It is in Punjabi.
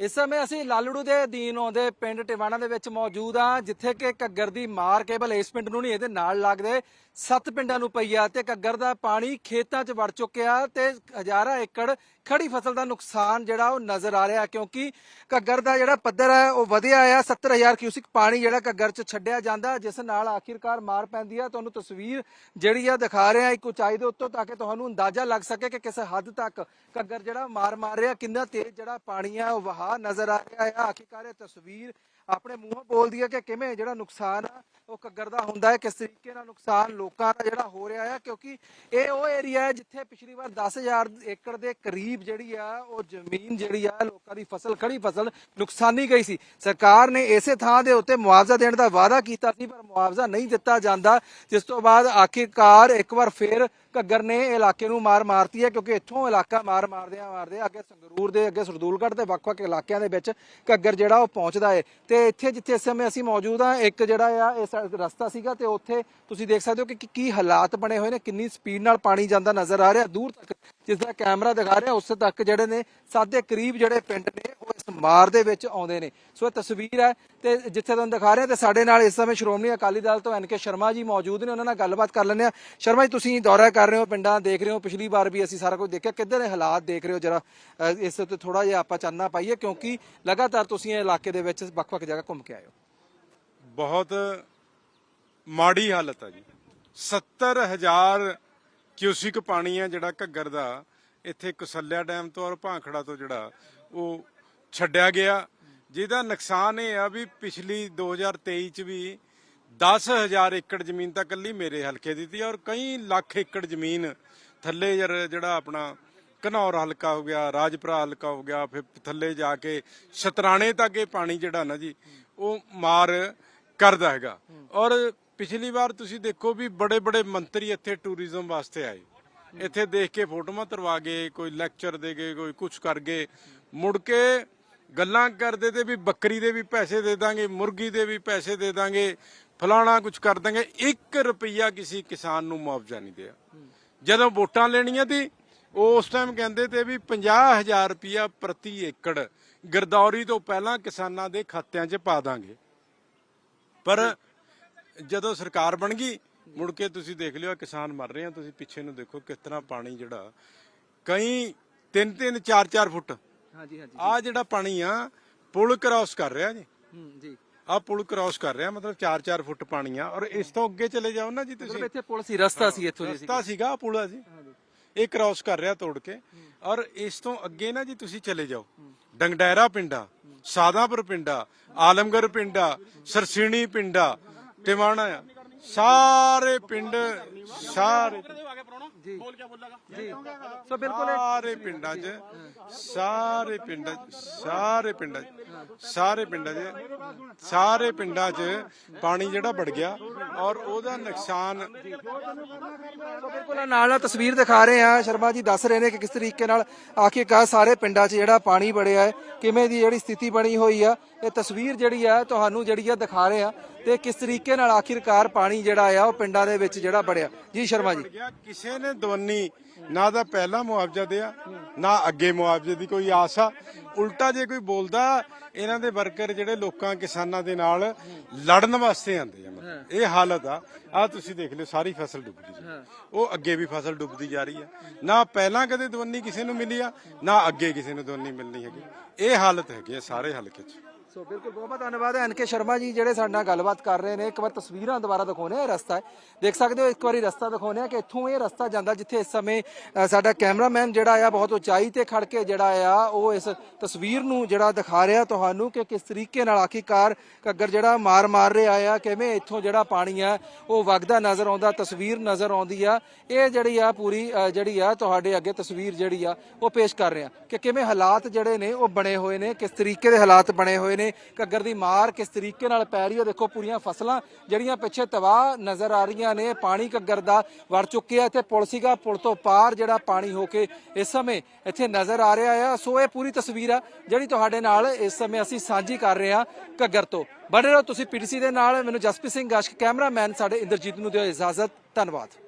ਇਸ ਸਮੇਂ ਅਸੀਂ ਲਾਲੜੂ ਦੇ ਅਧੀਨ ਆਉਂਦੇ ਪਿੰਡ ਟਿਵਾਣਾ ਦੇ ਵਿੱਚ ਮੌਜੂਦ ਆ ਜਿੱਥੇ ਕਿ ਘੱਗਰ ਦੀ ਮਾਰ ਕੇਵਲ ਇਸ ਪਿੰਡ ਨੂੰ ਨਹੀਂ, ਇਹਦੇ ਨਾਲ ਲੱਗਦੇ ਸੱਤ ਪਿੰਡਾਂ ਨੂੰ ਪਈ ਆ ਤੇ ਘੱਗਰ ਦਾ ਪਾਣੀ ਖੇਤਾਂ 'ਚ ਵੜ ਚੁੱਕਿਆ ਤੇ ਹਜ਼ਾਰਾਂ ਏਕੜ ਖੜੀ ਫਸਲ ਦਾ ਨੁਕਸਾਨ ਜਿਹੜਾ ਉਹ ਨਜ਼ਰ ਆ ਰਿਹਾ ਕਿਉਂਕਿ ਘੱਗਰ ਦਾ ਜਿਹੜਾ ਪੱਧਰ ਹੈ, ਉਹ ਵਧਿਆ ਆ 70000 ਕਿਊਸਿਕ ਪਾਣੀ ਜਿਹੜਾ ਘੱਗਰ 'ਚ ਛੱਡਿਆ ਜਾਂਦਾ ਜਿਸ ਨਾਲ ਆਖਿਰਕਾਰ ਮਾਰ ਪੈਂਦੀ ਆ ਤੁਹਾਨੂੰ ਤਸਵੀਰ ਜਿਹੜੀ ਆ ਦਿਖਾ ਰਿਹਾ ਇੱਕ ਉਚਾਈ ਦੇ ਉੱਤੋਂ ਤਾਂ ਕਿ ਤੁਹਾਨੂੰ ਅੰਦਾਜ਼ਾ ਲੱਗ ਸਕੇ ਕਿ ਕਿਸ ਹੱਦ ਤੱਕ ਘੱਗਰ ਜਿਹੜਾ ਮਾਰ ਮਾਰ ਰਿਹਾ, ਕਿੰਨਾ ਤੇਜ਼ ਜਿਹੜਾ ਪਾਣੀ ਆ ਉਹ ਵਹਾ ਨਜ਼ਰ ਆ ਰਿਹਾ ਹੈ। ਆਖਿਰਕਾਰ ਇਹ ਤਸਵੀਰ ਆਪਣੇ ਮੂੰਹੋਂ ਬੋਲਦੀ ਹੈ ਕਿ ਕਿਵੇਂ ਜਿਹੜਾ ਨੁਕਸਾਨ ਆ, ਉਹ ਘੱਗਰ ਦਾ ਹੁੰਦਾ ਹੈ, ਕਿਸ ਤਰੀਕੇ ਨਾਲ ਨੁਕਸਾਨ ਲੋਕਾਂ ਦਾ ਜਿਹੜਾ ਹੋ ਰਿਹਾ ਹੈ ਕਿਉਂਕਿ ਇਹ ਉਹ ਏਰੀਆ ਹੈ ਜਿੱਥੇ ਪਿਛਲੀ ਵਾਰ 10000 ਏਕੜ ਦੇ ਕਰੀਬ ਜਿਹੜੀ ਆ, ਉਹ ਜ਼ਮੀਨ ਜਿਹੜੀ ਆ, ਲੋਕਾਂ ਦੀ ਫਸਲ, ਖੜੀ ਫਸਲ ਨੁਕਸਾਨੀ ਗਈ ਸੀ। ਸਰਕਾਰ ਨੇ ਇਸੇ ਥਾਂ ਦੇ ਉੱਤੇ ਮੁਆਵਜ਼ਾ ਦੇਣ ਦਾ ਵਾਅਦਾ ਕੀਤਾ ਸੀ, ਪਰ ਮੁਆਵਜ਼ਾ ਨਹੀਂ ਦਿੱਤਾ ਜਾਂਦਾ। ਜਿਸ ਤੋਂ ਬਾਅਦ ਆਖਿਰਕਾਰ ਇੱਕ ਵਾਰ ਫੇਰ ਘੱਗਰ ਨੇ ਇਲਾਕੇ ਨੂੰ ਮਾਰ ਮਾਰਤੀ ਹੈ, ਕਿਉਂਕਿ ਇੱਥੋਂ ਇਲਾਕਾ ਮਾਰ ਮਾਰਦਿਆਂ ਮਾਰਦੇ ਅੱਗੇ ਸੰਗਰੂਰ ਦੇ, ਅੱਗੇ ਸਰਦੂਲਗੜ੍ਹ ਦੇ ਵੱਖ-ਵੱਖ ਇਲਾਕਿਆਂ ਦੇ ਵਿੱਚ ਘੱਗਰ ਜਿਹੜਾ ਉਹ ਪਹੁੰਚਦਾ ਹੈ ਤੇ ਇੱਥੇ ਜਿੱਥੇ ਇਸ ਸਮੇਂ ਅਸੀਂ ਮੌਜੂਦ ਆ ਇੱਕ ਜਿਹੜਾ ਆ ਇਹ ਰਸਤਾ ਸੀਗਾ ਤੇ ਉੱਥੇ ਤੁਸੀਂ ਦੇਖ ਸਕਦੇ ਹੋ ਕਿ ਕੀ- ਹਾਲਾਤ ਬਣੇ ਹੋਏ ਨੇ, ਕਿੰਨੀ ਸਪੀਡ ਨਾਲ ਪਾਣੀ ਜਾਂਦਾ ਨਜ਼ਰ ਆ ਰਿਹਾ। ਦੂਰ ਤੱਕ ਜਿਸ ਦਾ ਕੈਮਰਾ ਦਿਖਾ ਰਿਹਾ, ਉਸ ਤੱਕ ਜਿਹੜੇ ਨੇ, ਸਾਦੇ ਕਰੀਬ ਜਿਹੜੇ ਪਿੰਡ ਨੇ ਮਾਰ ਦੇ ਵਿੱਚ ਆਉਂਦੇ ਨੇ। ਸੋ ਇਹ ਤਸਵੀਰ ਹੈ ਤੇ ਜਿੱਥੇ ਤੁਹਾਨੂੰ ਦਿਖਾ ਰਹੇ ਤੇ ਸਾਡੇ ਨਾਲ ਇਸ ਸਮੇਂ ਸ਼੍ਰੋਮਣੀ ਅਕਾਲੀ ਦਲ ਤੋਂ ਐਨਕੇ ਸ਼ਰਮਾ ਜੀ ਮੌਜੂਦ ਨੇ। ਉਹਨਾਂ ਨਾਲ ਗੱਲਬਾਤ ਕਰ ਲੈਂਦੇ ਆ ਸ਼ਰਮਾ ਜੀ, ਤੁਸੀਂ ਦੌਰਾ ਕਰ ਰਹੇ ਹੋ, ਪਿੰਡਾਂ ਦੇਖ ਰਹੇ ਹੋ। ਪਿਛਲੀ ਵਾਰ ਵੀ ਅਸੀਂ ਸਾਰਾ ਕੁਝ ਦੇਖਿਆ। ਕਿੱਦਾਂ ਦੇ ਹਾਲਾਤ ਦੇਖ ਰਹੇ ਹੋ? ਜਰਾ ਇਸ ਉੱਤੇ ਥੋੜਾ ਜਿਹਾ ਆਪਾਂ ਚਾਨਣਾ ਪਾਈਏ ਕਿਉਂਕਿ ਲਗਾਤਾਰ ਤੁਸੀਂ ਇਹ ਇਲਾਕੇ ਦੇ ਵਿੱਚ ਵੱਖ-ਵੱਖ ਜਗ੍ਹਾ ਘੁੰਮ ਕੇ ਆਏ ਹੋ। ਬਹੁਤ ਮਾੜੀ ਹਾਲਤ ਹੈ ਜੀ। 70000 ਕਿਊਸਿਕ ਪਾਣੀ ਹੈ ਜਿਹੜਾ ਘੱਗਰ ਦਾ। ਇੱਥੇ ਕੁਸੱਲਿਆ ਡੈਮ ਤੋਂ ਔਰ ਭਾਂਖੜਾ ਤੋਂ ਜਿਹੜਾ ਉਹ ਛੱਡਿਆ ਗਿਆ। ਜਿਹਦਾ ਨੁਕਸਾਨ ਇਹ ਆ ਵੀ ਪਿਛਲੀ 2023 ਚ ਵੀ 10000 ਏਕੜ ਜ਼ਮੀਨ ਤਾਂ ਕੱਲੀ ਮੇਰੇ ਹਲਕੇ ਦੀ ਸੀ ਔਰ ਕਈ ਲੱਖ ਏਕੜ ਜ਼ਮੀਨ ਥੱਲੇ ਜਰ- ਜਿਹੜਾ ਆਪਣਾ ਘਨੌਰ ਹਲਕਾ ਹੋ ਗਿਆ, ਰਾਜਪੁਰਾ ਹਲਕਾ ਹੋ ਗਿਆ, ਫਿਰ ਥੱਲੇ ਜਾ ਕੇ ਸ਼ਤਰਾਣੇ ਤੱਕ ਇਹ ਪਾਣੀ ਜਿਹੜਾ ਨਾ ਜੀ, ਉਹ ਮਾਰ ਕਰਦਾ ਹੈਗਾ। ਔਰ ਪਿਛਲੀ ਵਾਰ ਤੁਸੀਂ ਦੇਖੋ ਵੀ ਬੜੇ ਬੜੇ ਮੰਤਰੀ ਇੱਥੇ ਟੂਰਿਜ਼ਮ ਵਾਸਤੇ ਆਏ। ਇੱਥੇ ਦੇਖ ਕੇ ਫੋਟੋਆਂ ਤਰਵਾ ਗਏ, ਕੋਈ ਲੈਕਚਰ ਦੇ ਗਏ, ਕੋਈ ਕੁਝ ਕਰ ਗਏ। ਮੁੜ ਕੇ ਗੱਲਾਂ ਕਰਦੇ ਤੇ ਵੀ ਬੱਕਰੀ ਦੇ ਵੀ ਪੈਸੇ ਦੇ ਦਾਂਗੇ, ਮੁਰਗੀ ਦੇ ਵੀ ਪੈਸੇ ਦੇ ਦਾਂਗੇ, ਫਲਾਣਾ ਕੁਝ ਕਰ ਦਾਂਗੇ 1 ਰੁਪਈਆ ਕਿਸੇ ਕਿਸਾਨ ਨੂੰ ਮੁਆਵਜ਼ਾ ਨਹੀਂ ਦਿਆ। ਜਦੋਂ ਵੋਟਾਂ ਲੈਣੀਆਂ ਸੀ ਉਸ ਟਾਈਮ ਕਹਿੰਦੇ ਤੇ ਵੀ 50000 ਰੁਪਈਆ ਪ੍ਰਤੀ ਏਕੜ ਗਰਦੌਰੀ ਤੋਂ ਪਹਿਲਾਂ ਕਿਸਾਨਾਂ ਦੇ ਖਾਤਿਆਂ 'ਚ ਪਾ ਦਾਂਗੇ। ਪਰ ਜਦੋਂ ਸਰਕਾਰ ਬਣ ਗਈ, ਮੁੜ ਕੇ ਤੁਸੀਂ ਦੇਖ ਲਿਓ ਕਿਸਾਨ ਮਰ ਰਹੇ ਆ, ਤੁਸੀਂ ਪਿੱਛੇ ਨੂੰ ਦੇਖੋ ਕਿਸ ਤਰ੍ਹਾਂ ਪਾਣੀ ਜਿਹੜਾ, ਕਈ 3 3 4 4 ਫੁੱਟ ਹਾਂਜੀ ਹਾਂਜੀ ਆ ਜਿਹੜਾ ਪਾਣੀ ਆ ਪੁਲ ਕ੍ਰਾਸ ਕਰ ਰਿਹਾ ਜੀ। ਹੂੰ ਜੀ। ਆ ਪੁਲ ਕ੍ਰਾਸ ਕਰ ਰਿਹਾ ਮਤਲਬ 4 4 ਫੁੱਟ ਪਾਣੀ ਆ। ਔਰ ਇਸ ਤੋਂ ਅੱਗੇ ਚਲੇ ਜਾਓ ਨਾ ਜੀ ਮਤਲਬ ਤੁਸੀਂ ਇੱਥੇ ਪੁਲ ਸੀ ਰਸਤਾ ਸੀ ਇੱਥੋਂ ਜੀ ਰਸਤਾ ਸੀਗਾ ਪੁਲ ਆ ਜੀ। ਇਹ ਕ੍ਰਾਸ ਕਰ ਰਿਹਾ ਤੋੜ ਕੇ। ਔਰ ਇਸ ਤੋਂ ਅੱਗੇ ਨਾ ਜੀ ਤੁਸੀਂ ਚਲੇ ਜਾਓ। ਡੰਗਡੈਰਾ ਪਿੰਡਾ ਸਾਦਾਪੁਰ ਪਿੰਡਾ ਆਲਮਗਰ ਪਿੰਡਾ ਸਰਸੀਣੀ ਪਿੰਡਾ ਟਿਵਾਣਾ ਆ। ਸਾਰੇ ਪਿੰਡ ਸਾਰੇ ਜੀ। ਜੀ। ਸੋ ਬਿਲਕੁਲ ਇਹ- ਸਾਰੇ ਪਿੰਡਾਂ 'ਚ ਸਾਰੇ ਪਿੰਡਾਂ 'ਚ ਸਾਰੇ ਪਿੰਡਾਂ 'ਚ ਸਾਰੇ ਪਿੰਡਾਂ 'ਚ ਸਾਰੇ ਪਿੰਡਾਂ 'ਚ ਪਾਣੀ ਜਿਹੜਾ ਵੜ ਗਿਆ ਔਰ ਉਹਦਾ ਨੁਕਸਾਨ ਸੋ ਬਿਲਕੁਲ ਨਾਲ ਨਾਲ ਤਸਵੀਰ ਦਿਖਾ ਰਹੇ ਆ ਸ਼ਰਮਾ ਜੀ ਦੱਸ ਰਹੇ ਨੇ ਕਿ ਕਿਸ ਤਰੀਕੇ ਨਾਲ ਆਖਿਰਕਾਰ ਸਾਰੇ ਪਿੰਡਾਂ 'ਚ ਜਿਹੜਾ ਪਾਣੀ ਵੜਿਆ ਹੈ ਕਿਵੇਂ ਦੀ ਜਿਹੜੀ ਸਥਿਤੀ ਬਣੀ ਹੋਈ ਆ। ਇਹ ਤਸਵੀਰ ਜਿਹੜੀ ਆ ਤੁਹਾਨੂੰ ਜਿਹੜੀ ਆ ਦਿਖਾ ਰਹੇ ਆ ਤੇ ਕਿਸ ਤਰੀਕੇ ਨਾਲ ਆਖਿਰਕਾਰ ਪਾਣੀ ਜਿਹੜਾ ਆ ਉਹ ਪਿੰਡਾਂ ਦੇ ਵਿੱਚ ਜਿਹੜਾ ਵੜਿਆ। ਜੀ ਸ਼ਰਮਾ ਜੀ। ਕਿਸੇ ਨੇ ਦਵੰਨੀ ਨਾ ਦਾ ਪਹਿਲਾ ਮੁਆਵਜ਼ਾ ਦਿਆ ਨਾ ਅੱਗੇ ਮੁਆਵਜ਼ੇ ਦੀ ਕੋਈ ਆਸ ਆ। ਉਲਟਾ ਜੇ ਕੋਈ ਬੋਲਦਾ ਇਹਨਾਂ ਦੇ ਵਰਕਰ ਜਿਹੜੇ ਲੋਕਾਂ ਕਿਸਾਨਾਂ ਦੇ ਨਾਲ ਲੜਨ ਵਾਸਤੇ ਆਉਂਦੇ ਆ। ਇਹ ਹਾਲਤ ਆ। ਆ ਤੁਸੀਂ ਦੇਖ ਲਿਓ ਸਾਰੀ ਫਸਲ ਡੁੱਬਦੀ ਜੀ। ਉਹ ਅੱਗੇ ਵੀ ਫਸਲ ਡੁੱਬਦੀ ਜਾ ਰਹੀ ਆ। ਨਾ ਪਹਿਲਾਂ ਕਦੇ ਦਵੰਨੀ ਕਿਸੇ ਨੂੰ ਮਿਲੀ ਆ ਨਾ ਅੱਗੇ ਕਿਸੇ ਨੂੰ ਦਵੰਨੀ ਮਿਲਣੀ ਹੈਗੀ। ਇਹ ਹਾਲਤ ਹੈਗੀ ਆ ਸਾਰੇ ਹਲਕੇ 'ਚ। ਸੋ ਬਿਲਕੁਲ ਬਹੁਤ ਬਹੁਤ ਧੰਨਵਾਦ ਹੈ ਐਨਕੇ ਸ਼ਰਮਾ ਜੀ ਜਿਹੜੇ ਸਾਡੇ ਨਾਲ ਗੱਲਬਾਤ ਕਰ ਰਹੇ ਨੇ। ਇੱਕ ਵਾਰ ਤਸਵੀਰਾਂ ਦੁਬਾਰਾ ਦਿਖਾਉਣੇ ਆ ਰਸਤਾ। ਹੈ ਦੇਖ ਸਕਦੇ ਹੋ ਇੱਕ ਵਾਰੀ ਰਸਤਾ ਦਿਖਾਉਣੇ ਆ ਕਿ ਇੱਥੋਂ ਇਹ ਰਸਤਾ ਜਾਂਦਾ ਜਿੱਥੇ ਇਸ ਸਮੇਂ ਅ, ਸਾਡਾ ਕੈਮਰਾਮੈਨ ਜਿਹੜਾ ਆ ਬਹੁਤ ਉਚਾਈ ਤੇ ਖੜ ਕੇ ਜਿਹੜਾ ਆ ਉਹ ਇਸ ਤਸਵੀਰ ਨੂੰ ਜਿਹੜਾ ਦਿਖਾ ਰਿਹਾ ਤੁਹਾਨੂੰ ਕਿ ਕਿਸ ਤਰੀਕੇ ਨਾਲ ਆਖਿਰਕਾਰ ਘੱਗਰ ਜਿਹੜਾ ਮਾਰ ਮਾਰ ਰਿਹਾ ਆ ਕਿਵੇਂ ਇੱਥੋਂ ਜਿਹੜਾ ਪਾਣੀ ਆ ਉਹ ਵਗਦਾ ਨਜ਼ਰ ਆਉਂਦਾ ਤਸਵੀਰ ਨਜ਼ਰ ਆਉਂਦੀ ਆ। ਇਹ ਜਿਹੜੀ ਆ ਪੂਰੀ ਅ, ਜਿਹੜੀ ਆ ਤੁਹਾਡੇ ਅੱਗੇ ਤਸਵੀਰ ਜਿਹੜੀ ਆ ਉਹ ਪੇਸ਼ ਕਰ ਰਿਹਾ ਕਿ ਕਿਵੇਂ ਹਾਲਾਤ ਜਿਹੜੇ ਨੇ ਉਹ ਬਣੇ ਹੋਏ ਨੇ ਕਿਸ ਤਰੀਕੇ ਦੇ ਹਾਲਾਤ ਬਣੇ ਹੋਏ ਨੇ ਨੇ ਘੱਗਰ ਦੀ ਮਾਰ ਕਿਸ ਤਰੀਕੇ ਨਾਲ ਪੈ ਰਹੀ ਹੈ? ਦੇਖੋ, ਪੂਰੀਆਂ ਫਸਲਾਂ ਜਿਹੜੀਆਂ ਪਿੱਛੇ ਤਬਾਹ ਨਜ਼ਰ ਆ ਰਹੀਆਂ ਨੇ, ਪਾਣੀ ਘੱਗਰ ਦਾ ਵੜ ਚੁੱਕਿਆ ਇੱਥੇ ਪੁਲ ਸੀਗਾ, ਪੁਲ ਤੋਂ ਪਾਰ ਜਿਹੜਾ ਪਾਣੀ ਹੋ ਕੇ ਇਸ ਸਮੇਂ ਇੱਥੇ ਨਜ਼ਰ ਆ ਰਿਹਾ ਆ। ਸੋ ਇਹ ਪੂਰੀ ਤਸਵੀਰ ਆ ਜਿਹੜੀ ਤੁਹਾਡੇ ਨਾਲ ਇਸ ਸਮੇਂ ਅਸੀਂ ਸਾਂਝੀ ਕਰ ਰਹੇ ਹਾਂ ਘੱਗਰ ਤੋਂ। ਬਣੇ ਰਹੋ ਤੁਸੀਂ ਪੀਟੀਸੀ ਦੇ ਨਾਲ। ਮੈਨੂੰ ਜਸਪ੍ਰੀਤ ਸਿੰਘ ਗਾਸ਼ਕ, ਕੈਮਰਾਮੈਨ ਸਾਡੇ ਇੰਦਰਜੀਤ ਨੂੰ ਦਿਓ ਇਜਾਜ਼ਤ। ਧੰਨਵਾਦ।